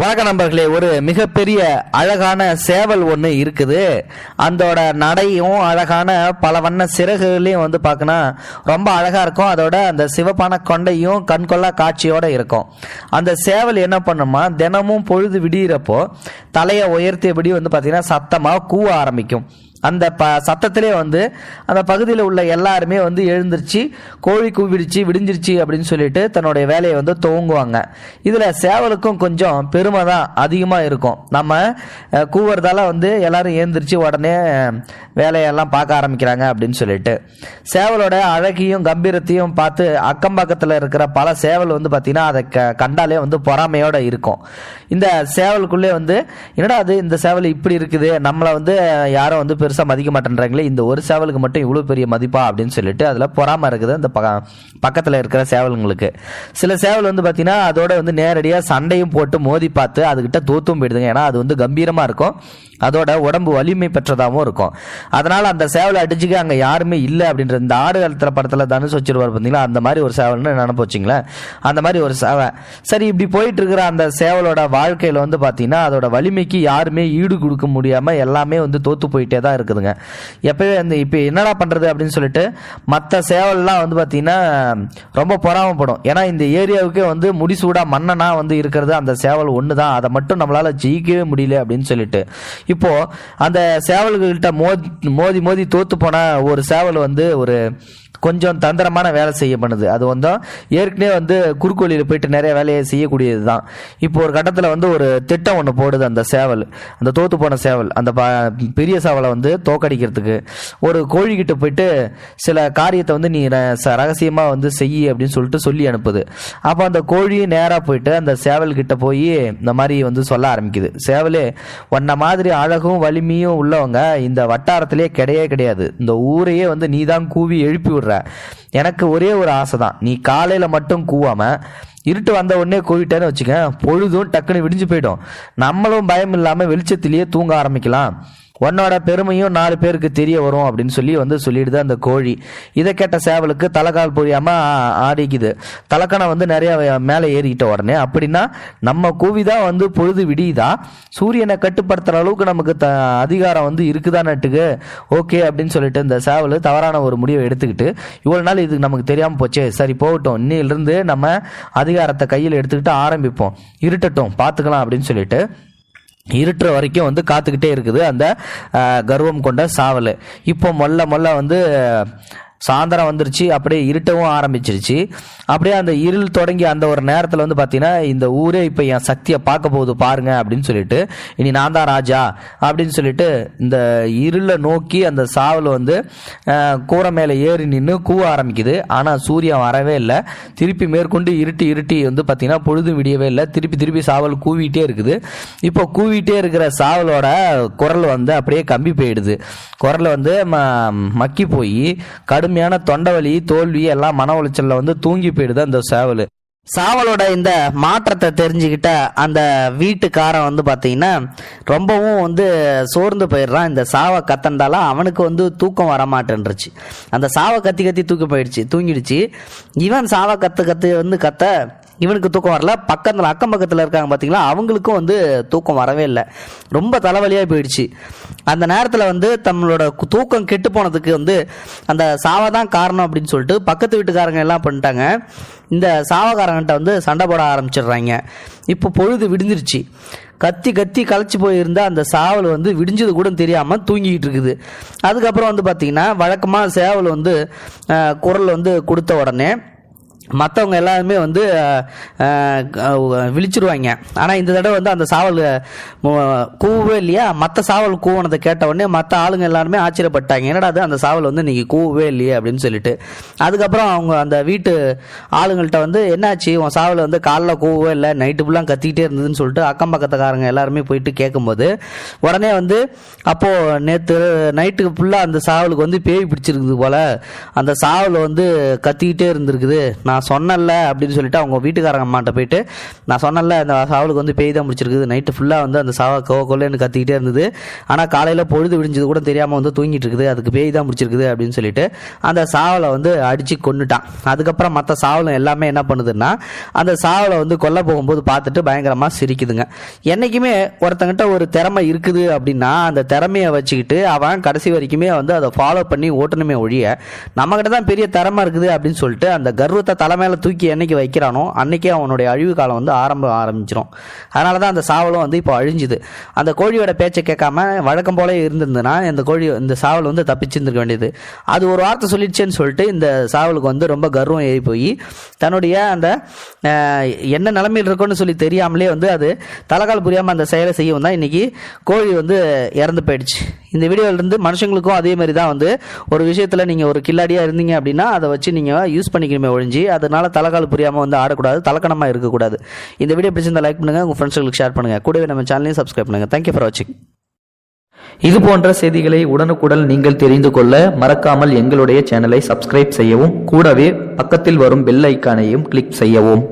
வணக்கம் நண்பர்களே ஒரு மிகப்பெரிய அழகான சேவல் ஒன்று இருக்குது. அதோட நடையும் அழகான பல வண்ண சிறகுகளையும் வந்து பார்க்கணும் ரொம்ப அழகாக இருக்கும். அதோட அந்த சிவப்பான கொண்டையும் கண்கொள்ளா காட்சியோடு இருக்கும். அந்த சேவல் என்ன பண்ணுமா தினமும் பொழுது விடியிறப்போ தலையை உயர்த்தியபடி வந்து பார்த்திங்கன்னா சத்தமாக கூவ ஆரம்பிக்கும். அந்த ப சத்தத்திலே வந்து அந்த பகுதியில் உள்ள எல்லாருமே வந்து எழுந்திருச்சு கோழி கூவிடுச்சு விடிஞ்சிருச்சு அப்படின்னு சொல்லிட்டு தன்னுடைய வேலையை வந்து துவங்குவாங்க. இதில் சேவலுக்கும் கொஞ்சம் பெருமை தான் அதிகமாக இருக்கும். நம்ம கூவுறதால வந்து எல்லாரும் எழுந்திரிச்சு உடனே வேலையெல்லாம் பார்க்க ஆரம்பிக்கிறாங்க அப்படின்னு சொல்லிட்டு. சேவலோட அழகையும் கம்பீரத்தையும் பார்த்து அக்கம் பக்கத்தில் இருக்கிற பல சேவல் வந்து பார்த்தீங்கன்னா அதை க கண்டாலே வந்து பொறாமையோட இருக்கும். இந்த சேவலுக்குள்ளே வந்து என்னடா அது இந்த சேவல் இப்படி இருக்குது நம்மளை வந்து யாரும் வந்து பெருசாக மதிக்க மாட்டேன்றாங்களே இந்த ஒரு சேவலுக்கு மட்டும் இவ்வளோ பெரிய மதிப்பா அப்படின்னு சொல்லிட்டு அதில் பொறாமல் இருக்குது அந்த பக்க பக்கத்தில் இருக்கிற சேவலுங்களுக்கு சில சேவல் வந்து பார்த்திங்கன்னா அதோட வந்து நேரடியாக சண்டையும் போட்டு மோதி பார்த்து அதுகிட்ட தோத்தும் போயிடுதுங்க. ஏன்னா அது வந்து கம்பீரமாக இருக்கும். அதோட உடம்பு வலிமை பெற்றதாகவும் இருக்கும். அதனால அந்த சேவலை அடிச்சுக்க அங்கே யாருமே இல்லை அப்படின்ற இந்த ஆடு காலத்தில் படத்தில் தனுஷ் வச்சிருவார் பார்த்தீங்களா அந்த மாதிரி ஒரு சேவல்னு நினப்பு வச்சிங்களேன் அந்த மாதிரி ஒரு சேவை. சரி இப்படி போயிட்டு இருக்கிற அந்த சேவலோட வாழ்க்கையில் வந்து பார்த்தீங்கன்னா அதோட வலிமைக்கு யாருமே ஈடு கொடுக்க முடியாமல் எல்லாமே வந்து தோத்து போயிட்டே தான் இருக்குதுங்க. எப்பவே அந்த இப்போ என்னடா பண்ணுறது அப்படின்னு சொல்லிட்டு மற்ற சேவல்லாம் வந்து பார்த்தீங்கன்னா ரொம்ப பொறாமப்படும். ஏன்னா இந்த ஏரியாவுக்கே வந்து முடிசூடாக மன்னனாக வந்து இருக்கிறது அந்த சேவல் ஒன்று தான் அதை மட்டும் நம்மளால் ஜெயிக்கவே முடியல அப்படின்னு சொல்லிட்டு. இப்போ அந்த சேவல்கள்கிட்ட மோதி மோதி மோதி தோற்று போன ஒரு சேவல் வந்து ஒரு கொஞ்சம் தந்திரமான வேலை செய்ய பண்ணுது அது வந்து ஏற்கனவே வந்து குறுக்கோழியில் போயிட்டு நிறைய வேலையை செய்யக்கூடியது தான் இப்போ ஒரு கட்டத்தில் வந்து ஒரு திட்டம் ஒன்று போடுது அந்த சேவல். அந்த தோத்து போன சேவல். அந்த ப- பெரிய சேவலை வந்து தோக்கடிக்கிறதுக்கு. ஒரு கோழிக்கிட்ட போயிட்டு சில காரியத்தை வந்து நீ ர- ச- வந்து செய் அப்படின்னு சொல்லிட்டு சொல்லி அனுப்புது. அப்போ அந்த கோழி நேராக போயிட்டு அந்த சேவல்கிட்ட போய் இந்த மாதிரி வந்து சொல்ல ஆரம்பிக்குது. சேவலே உன்ன மாதிரி அழகும் வலிமையும் உள்ளவங்க இந்த வட்டாரத்திலே கிடையவே கிடையாது. இந்த ஊரையே வந்து நீ தான் கூவி எழுப்பி விடுற எனக்கு ஒரே ஒரு ஆசை தான் நீ காலையில மட்டும் கூவாம இருட்டு வந்த உடனே கூவிட்டேன்னு வச்சுக்க பொழுதும் டக்குன்னு விடிஞ்சு போயிடும். நம்மளும் பயம் இல்லாமல் வெளிச்சத்திலேயே தூங்க ஆரம்பிக்கலாம். உன்னோட பெருமையும் நாலு பேருக்கு தெரிய வரும் அப்படின்னு சொல்லி வந்து சொல்லிடுது அந்த கோழி. இதை கேட்ட சேவலுக்கு தலைக்கால் புரியாம ஆடிக்குது. தலைக்கணை வந்து நிறைய மேலே ஏறிக்கிட்ட உடனே அப்படின்னா நம்ம கூவிதான் வந்து பொழுது விடியுதா? சூரியனை கட்டுப்படுத்துற அளவுக்கு நமக்கு த அதிகாரம் வந்து இருக்குதானட்டுக்கு ஓகே அப்படின்னு சொல்லிட்டு இந்த சேவல் தவறான ஒரு முடிவை எடுத்துக்கிட்டு இவ்வளோ நாள் இதுக்கு நமக்கு தெரியாமல் போச்சே சரி போகட்டும் இன்னிலிருந்து நம்ம அதிகாரத்தை கையில் எடுத்துக்கிட்டு ஆரம்பிப்போம். இருட்டட்டும் பார்த்துக்கலாம் அப்படின்னு சொல்லிட்டு இருட்டுற வரைக்கும் வந்து காத்துக்கிட்டே இருக்குது. அந்த கர்வம் கொண்ட சாவல். இப்போ மொல்ல மொல்ல வந்து சாயந்தரம் வந்துருச்சு அப்படியே இருட்டவும் ஆரம்பிச்சிருச்சு. அப்படியே அந்த இருள் தொடங்கி அந்த ஒரு நேரத்தில் வந்து பார்த்தீங்கன்னா இந்த ஊரே இப்போ என் சக்தியை பார்க்க போகுது பாருங்க அப்படின்னு சொல்லிட்டு இனி நான் தான் ராஜா அப்படின்னு சொல்லிட்டு இந்த இருளை நோக்கி அந்த சாவல் வந்து கூரை மேலே ஏறி நின்று கூவ ஆரம்பிக்குது. ஆனால் சூரியன் வரவே இல்லை. திருப்பி மேற்கொண்டு இருட்டி இருட்டி வந்து பார்த்தீங்கன்னா பொழுது விடியவே இல்லை. திருப்பி திருப்பி சாவல் கூவிட்டே இருக்குது. இப்போ கூவிட்டே இருக்கிற சாவலோட குரல் வந்து அப்படியே கம்பி போயிடுது. குரல் வந்து ம- மக்கி போய் கடுமையான தொண்டை வலி தோல்வி எல்லாம் மன உளைச்சல்ல வந்து தூங்கி போயிடுது அந்த சேவல். சாவலோட இந்த மாற்றத்தை தெரிஞ்சுக்கிட்ட அந்த வீட்டுக்காரன் வந்து பார்த்தீங்கன்னா ரொம்பவும் வந்து சோர்ந்து போயிடுறான். இந்த சாவை கத்தண்டால அவனுக்கு வந்து தூக்கம் வரமாட்டேன்ருச்சு அந்த சாவை கத்தி கத்தி தூக்கி போயிடுச்சு தூங்கிடுச்சு. இவன் சாவை கத்து கத்து வந்து கத்த இவனுக்கு தூக்கம் வரல. பக்கத்தில் அக்கம் பக்கத்தில் இருக்காங்க பார்த்தீங்களா அவங்களுக்கும் வந்து தூக்கம் வரவே இல்லை. ரொம்ப தலைவலியாக போயிடுச்சு. அந்த நேரத்தில் வந்து தம்மளோட தூக்கம் கெட்டு போனதுக்கு வந்து அந்த சாவை தான் காரணம் அப்படின்னு சொல்லிட்டு பக்கத்து வீட்டுக்காரங்க எல்லாம் பண்ணிட்டாங்க. இந்த சாவகாரங்கிட்ட வந்து சண்டை போட ஆரம்பிச்சிடுறாங்க. இப்போ பொழுது விடிஞ்சிருச்சு. கத்தி கத்தி களைச்சி போயிருந்த அந்த சாவல் வந்து விடிஞ்சது கூட தெரியாமல் தூங்கிக்கிட்டு இருக்குது. அதுக்கப்புறம் வந்து பார்த்திங்கன்னா வழக்கமாக சேவல் வந்து குரல் வந்து கொடுத்த உடனே மற்றவங்க எல்லாருமே வந்து விழிச்சிருவாங்க. ஆனால் இந்த தடவை வந்து அந்த சாவல் கூவவே இல்லையா? மற்ற சாவல் கூவனதை கேட்ட உடனே மற்ற ஆளுங்க எல்லாருமே ஆச்சரியப்பட்டாங்க. என்னடா அது அந்த சாவல் வந்து இன்னைக்கு கூவவே இல்லையே அப்படின்னு சொல்லிட்டு. அதுக்கப்புறம் அவங்க அந்த வீட்டு ஆளுங்கள்ட்ட வந்து என்னாச்சு? உன் சாவல் வந்து காலைல கூவவே இல்லை. நைட்டு ஃபுல்லாக கத்திக்கிட்டே இருந்ததுன்னு சொல்லிட்டு அக்கம் பக்கத்துக்காரங்க எல்லாருமே போயிட்டு கேட்கும்போது உடனே வந்து அப்போது நேற்று நைட்டுக்கு ஃபுல்லாக அந்த சாவலுக்கு வந்து பேய் பிடிச்சிருக்குது போல். அந்த சாவல் வந்து கத்திக்கிட்டே இருந்திருக்குது. நான் நான் சொன்னல அப்படின்னு சொல்லிட்டு அவங்க வீட்டுக்காரங்க அம்மாட்ட போயிட்டு நான் சொன்னல அந்த சாவலுக்கு வந்து பேய் தான் முடிச்சிருக்குது. நைட்டு ஃபுல்லாக வந்து அந்த சாவை கோ கொல்லேன்னு கத்திக்கிட்டே இருந்தது. ஆனால் காலையில் பொழுது விடிஞ்சது கூட தெரியாமல் வந்து தூங்கிட்டு இருக்குது. அதுக்கு பேய் தான் முடிச்சிருக்குது அப்படின்னு சொல்லிட்டு அந்த சாவலை வந்து அடித்து கொன்னுட்டான். அதுக்கப்புறம் மற்ற சாவலும் எல்லாமே என்ன பண்ணுதுன்னா அந்த சாவலை வந்து கொல்ல போகும்போது பார்த்துட்டு பயங்கரமாக சிரிக்குதுங்க. என்றைக்குமே ஒருத்தங்கிட்ட ஒரு திறமை இருக்குது அப்படின்னா அந்த திறமையை வச்சுக்கிட்டு அவன் கடைசி வரைக்குமே வந்து அதை ஃபாலோ பண்ணி ஓட்டணுமே ஒழிய நம்மக்கிட்ட தான் பெரிய திறமை இருக்குது அப்படின்னு சொல்லிட்டு அந்த கர்வத்தை தலைமையில தூக்கி என்னைக்கு வைக்கிறானோ அன்றைக்கே அவனுடைய அழிவு காலம் வந்து ஆரம்ப ஆரம்பிச்சிடும் அதனால தான் அந்த சாவலும் வந்து இப்போ அழிஞ்சுது. அந்த கோழியோட பேச்சை கேட்காம வழக்கம் போல இருந்திருந்ததுன்னா இந்த கோழி இந்த சாவல் வந்து தப்பிச்சிருந்துருக்க வேண்டியது. அது ஒரு வார்த்தை சொல்லிடுச்சேன்னு சொல்லிட்டு இந்த சாவலுக்கு வந்து ரொம்ப கர்வம் ஏறி போய் தன்னுடைய அந்த என்ன நிலைமையில் இருக்குன்னு சொல்லி தெரியாமலே வந்து அது தலைகால் புரியாமல் அந்த செயலை செய்யவும் தான் இன்றைக்கி கோழி வந்து இறந்து போயிடுச்சு. இந்த வீடியோல மனுஷங்களுக்கும் அதே மாதிரி தான் வந்து ஒரு விஷயத்தில் நீங்கள் ஒரு கில்லாடியாக இருந்தீங்க அப்படின்னா அதை வச்சு நீங்கள் யூஸ் பண்ணிக்கணுமே ஒழிஞ்சு அதனால் தலைக்கால் புரியாமல் வந்து ஆடக்கூடாது தலக்கணமாக இருக்கக்கூடாது. இந்த வீடியோ பிடிச்சிருந்தா லைக் பண்ணுங்கள் உங்கள் ஃப்ரெண்ட்ஸ்களுக்கு ஷேர் பண்ணுங்கள் கூடவே நம்ம சேனலையும் சப்ஸ்கிரைப் பண்ணுங்கள் தேங்க்யூ ஃபார் வாட்சிங் இது போன்ற செய்திகளை உடனுக்குடன் நீங்கள் தெரிந்து கொள்ள மறக்காமல் எங்களுடைய சேனலை சப்ஸ்கிரைப் செய்யவும் கூடவே பக்கத்தில் வரும் பெல் ஐக்கானையும் கிளிக் செய்யவும்.